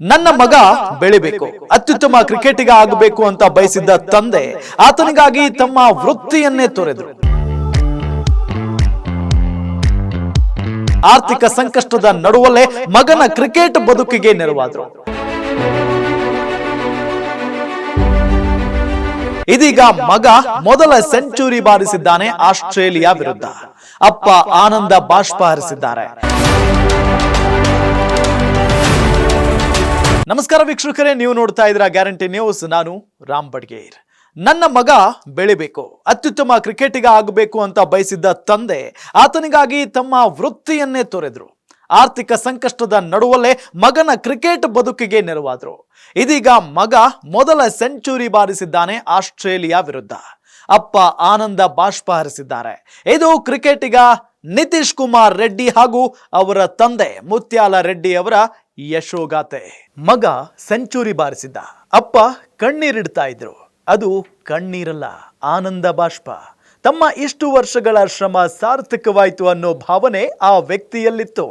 ನನ್ನ ಮಗ ಬೆಳಿಬೇಕು. ಅತ್ಯುತ್ತಮ ಕ್ರಿಕೆಟಿಗ ಆಗಬೇಕು ಅಂತ ಬಯಸಿದ್ದ ತಂದೆ ಆತನಿಗಾಗಿ ತಮ್ಮ ವೃತ್ತಿಯನ್ನೇ ತೊರೆದರು. ಆರ್ಥಿಕ ಸಂಕಷ್ಟದ ನಡುವಲ್ಲೇ ಮಗನ ಕ್ರಿಕೆಟ್ ಬದುಕಿಗೆ ನೆರವಾದರು. ಇದೀಗ ಮಗ ಮೊದಲ ಸೆಂಚುರಿ ಬಾರಿಸಿದ್ದಾನೆ ಆಸ್ಟ್ರೇಲಿಯಾ ವಿರುದ್ಧ. ಅಪ್ಪ ಆನಂದ ಬಾಷ್ಪ ಹರಿಸಿದ್ದಾರೆ. ನಮಸ್ಕಾರ ವೀಕ್ಷಕರೇ, ನೀವು ನೋಡ್ತಾ ಇದ್ದೀರಾ ಗ್ಯಾರಂಟಿ ನ್ಯೂಸ್. ನಾನು ರಾಮ್ ಬಡ್ಗೇರ್. ನನ್ನ ಮಗ ಬೆಳಿಬೇಕು, ಅತ್ಯುತ್ತಮ ಕ್ರಿಕೆಟಿಗ ಆಗಬೇಕು ಅಂತ ಬಯಸಿದ್ದ ತಂದೆ ಆತನಿಗಾಗಿ ತಮ್ಮ ವೃತ್ತಿಯನ್ನೇ ತೊರೆದ್ರು. ಆರ್ಥಿಕ ಸಂಕಷ್ಟದ ನಡುವಲ್ಲೇ ಮಗನ ಕ್ರಿಕೆಟ್ ಬದುಕಿಗೆ ನೆರವಾದ್ರು. ಇದೀಗ ಮಗ ಮೊದಲ ಸೆಂಚುರಿ ಬಾರಿಸಿದ್ದಾನೆ ಆಸ್ಟ್ರೇಲಿಯಾ ವಿರುದ್ಧ. ಅಪ್ಪ ಆನಂದ ಬಾಷ್ಪ ಹರಿಸಿದ್ದಾರೆ. ಇದು ಕ್ರಿಕೆಟಿಗ ನಿತೀಶ್ ಕುಮಾರ್ ರೆಡ್ಡಿ ಹಾಗೂ ಅವರ ತಂದೆ ಮುತ್ಯಾಲ ರೆಡ್ಡಿ ಅವರ ಯಶೋಗಾಥೆ ಮಗ ಸೆಂಚುರಿ ಬಾರಿಸಿದ್ದ. ಅಪ್ಪ ಕಣ್ಣೀರಿಡ್ತಾ ಇದ್ರು. ಅದು ಕಣ್ಣೀರಲ್ಲ, ಆನಂದ ಬಾಷ್ಪ. ತಮ್ಮ ಇಷ್ಟು ವರ್ಷಗಳ ಶ್ರಮ ಸಾರ್ಥಕವಾಯಿತು ಅನ್ನೋ ಭಾವನೆ ಆ ವ್ಯಕ್ತಿಯಲ್ಲಿತ್ತು.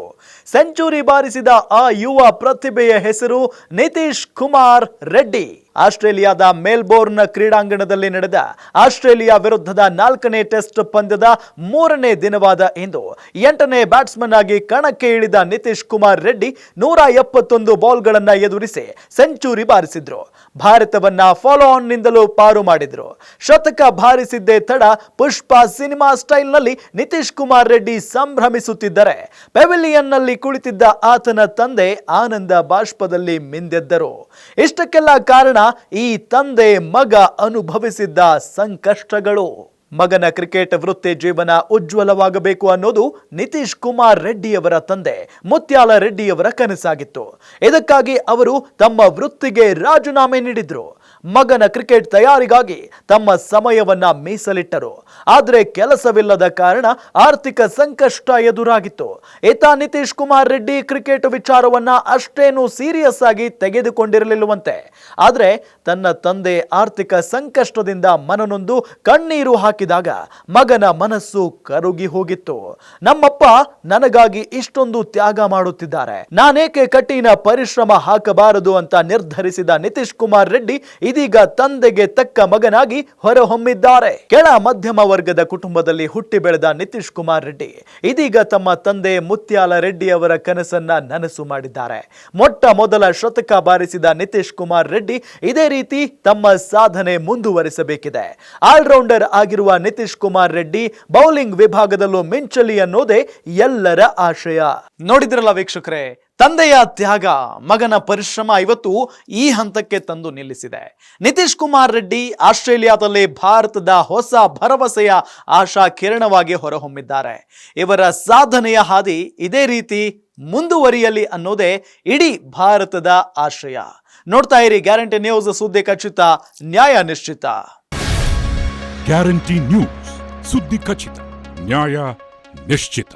ಸೆಂಚುರಿ ಬಾರಿಸಿದ ಆ ಯುವ ಪ್ರತಿಭೆಯ ಹೆಸರು ನಿತೀಶ್ ಕುಮಾರ್ ರೆಡ್ಡಿ. ಆಸ್ಟ್ರೇಲಿಯಾದ ಮೇಲ್ಬೋರ್ನ್ ಕ್ರೀಡಾಂಗಣದಲ್ಲಿ ನಡೆದ ಆಸ್ಟ್ರೇಲಿಯಾ ವಿರುದ್ಧದ ನಾಲ್ಕನೇ ಟೆಸ್ಟ್ ಪಂದ್ಯದ ಮೂರನೇ ದಿನವಾದ ಇಂದು ಎಂಟನೇ ಬ್ಯಾಟ್ಸ್ಮನ್ ಆಗಿ ಕಣಕ್ಕೆ ಇಳಿದ ನಿತೀಶ್ ಕುಮಾರ್ ರೆಡ್ಡಿ ನೂರ ಎಪ್ಪತ್ತೊಂದು ಬಾಲ್ಗಳನ್ನ ಎದುರಿಸಿ ಸೆಂಚುರಿ ಬಾರಿಸಿದ್ರು. ಭಾರತವನ್ನ ಫಾಲೋ ಆನ್ ನಿಂದಲೂ ಪಾರು ಮಾಡಿದ್ರು. ಶತಕ ಬಾರಿಸಿದ್ದೇ ತಡ ಪುಷ್ಪ ಸಿನಿಮಾ ಸ್ಟೈಲ್ನಲ್ಲಿ ನಿತೀಶ್ ಕುಮಾರ್ ರೆಡ್ಡಿ ಸಂಭ್ರಮಿಸುತ್ತಿದ್ದರೆ ಪೆವಿಲಿಯನ್ನಲ್ಲಿ ಕುಳಿತಿದ್ದ ಆತನ ತಂದೆ ಆನಂದ ಬಾಷ್ಪದಲ್ಲಿ ಮಿಂದೆದ್ದರು. ಇಷ್ಟಕ್ಕೆಲ್ಲ ಕಾರಣ ಈ ತಂದೆ ಮಗ ಅನುಭವಿಸಿದ್ದ ಸಂಕಷ್ಟಗಳು. ಮಗನ ಕ್ರಿಕೆಟ್ ವೃತ್ತಿ ಜೀವನ ಉಜ್ವಲವಾಗಬೇಕು ಅನ್ನೋದು ನಿತೀಶ್ ಕುಮಾರ್ ರೆಡ್ಡಿಯವರ ತಂದೆ, ಮುತ್ಯಾಲ ರೆಡ್ಡಿಯವರ ಕನಸಾಗಿತ್ತು. ಇದಕ್ಕಾಗಿ ಅವರು ತಮ್ಮ ವೃತ್ತಿಗೆ ರಾಜೀನಾಮೆ ನೀಡಿದ್ರು. ಮಗನ ಕ್ರಿಕೆಟ್ ತಯಾರಿಗಾಗಿ ತಮ್ಮ ಸಮಯವನ್ನ ಮೀಸಲಿಟ್ಟರು. ಆದರೆ ಕೆಲಸವಿಲ್ಲದ ಕಾರಣ ಆರ್ಥಿಕ ಸಂಕಷ್ಟ ಎದುರಾಗಿತ್ತು. ಈತ ನಿತೀಶ್ ಕುಮಾರ್ ರೆಡ್ಡಿ ಕ್ರಿಕೆಟ್ ವಿಚಾರವನ್ನ ಅಷ್ಟೇನು ಸೀರಿಯಸ್ ಆಗಿ ತೆಗೆದುಕೊಂಡಿರಲಿಲ್ಲವಂತೆ. ಆದರೆ ತನ್ನ ತಂದೆ ಆರ್ಥಿಕ ಸಂಕಷ್ಟದಿಂದ ಮನನೊಂದು ಕಣ್ಣೀರು ಹಾಕಿದಾಗ ಮಗನ ಮನಸ್ಸು ಕರುಗಿ ಹೋಗಿತ್ತು. ನಮ್ಮಪ್ಪ ನನಗಾಗಿ ಇಷ್ಟೊಂದು ತ್ಯಾಗ ಮಾಡುತ್ತಿದ್ದಾರೆ. ನಾನೇಕೆ ಕಠಿಣ ಪರಿಶ್ರಮ ಹಾಕಬಾರದು ಅಂತ ನಿರ್ಧರಿಸಿದ ನಿತೀಶ್ ಕುಮಾರ್ ರೆಡ್ಡಿ ಇದೀಗ ತಂದೆಗೆ ತಕ್ಕ ಮಗನಾಗಿ ಹೊರಹೊಮ್ಮಿದ್ದಾರೆ. ಕೆಳ ಮಧ್ಯಮ ವರ್ಗದ ಕುಟುಂಬದಲ್ಲಿ ಹುಟ್ಟಿ ಬೆಳೆದ ನಿತೀಶ್ ಕುಮಾರ್ ರೆಡ್ಡಿ ಇದೀಗ ತಮ್ಮ ತಂದೆ ಮುತ್ಯಾಲ ರೆಡ್ಡಿ ಅವರ ಕನಸನ್ನ ನನಸು ಮಾಡಿದ್ದಾರೆ. ಮೊಟ್ಟ ಮೊದಲ ಶತಕ ಬಾರಿಸಿದ ನಿತೀಶ್ ಕುಮಾರ್ ರೆಡ್ಡಿ ಇದೇ ರೀತಿ ತಮ್ಮ ಸಾಧನೆ ಮುಂದುವರಿಸಬೇಕಿದೆ. ಆಲ್ರೌಂಡರ್ ಆಗಿರುವ ನಿತೀಶ್ ಕುಮಾರ್ ರೆಡ್ಡಿ ಬೌಲಿಂಗ್ ವಿಭಾಗದಲ್ಲೂ ಮಿಂಚಲಿ ಅನ್ನೋದೇ ಎಲ್ಲರ ಆಶಯ. ನೋಡಿದ್ರಲ್ಲ ವೀಕ್ಷಕರೇ ತಂದೆಯ ತ್ಯಾಗ, ಮಗನ ಪರಿಶ್ರಮ ಇವತ್ತು ಈ ಹಂತಕ್ಕೆ ತಂದು ನಿಲ್ಲಿಸಿದೆ. ನಿತೀಶ್ ಕುಮಾರ್ ರೆಡ್ಡಿ ಆಸ್ಟ್ರೇಲಿಯಾದಲ್ಲಿ ಭಾರತದ ಹೊಸ ಭರವಸೆಯ ಆಶಾ ಕಿರಣವಾಗಿ ಹೊರಹೊಮ್ಮಿದ್ದಾರೆ. ಇವರ ಸಾಧನೆಯ ಹಾದಿ ಇದೇ ರೀತಿ ಮುಂದುವರಿಯಲಿ ಅನ್ನೋದೇ ಇಡೀ ಭಾರತದ ಆಶಯ. ನೋಡ್ತಾ ಇರಿ ಗ್ಯಾರಂಟಿ ನ್ಯೂಸ್ ಸುದ್ದಿ ಖಚಿತ, ನ್ಯಾಯ ನಿಶ್ಚಿತ. ಗ್ಯಾರಂಟಿ ನ್ಯೂಸ್ ಸುದ್ದಿ ಖಚಿತ, ನ್ಯಾಯ ನಿಶ್ಚಿತ.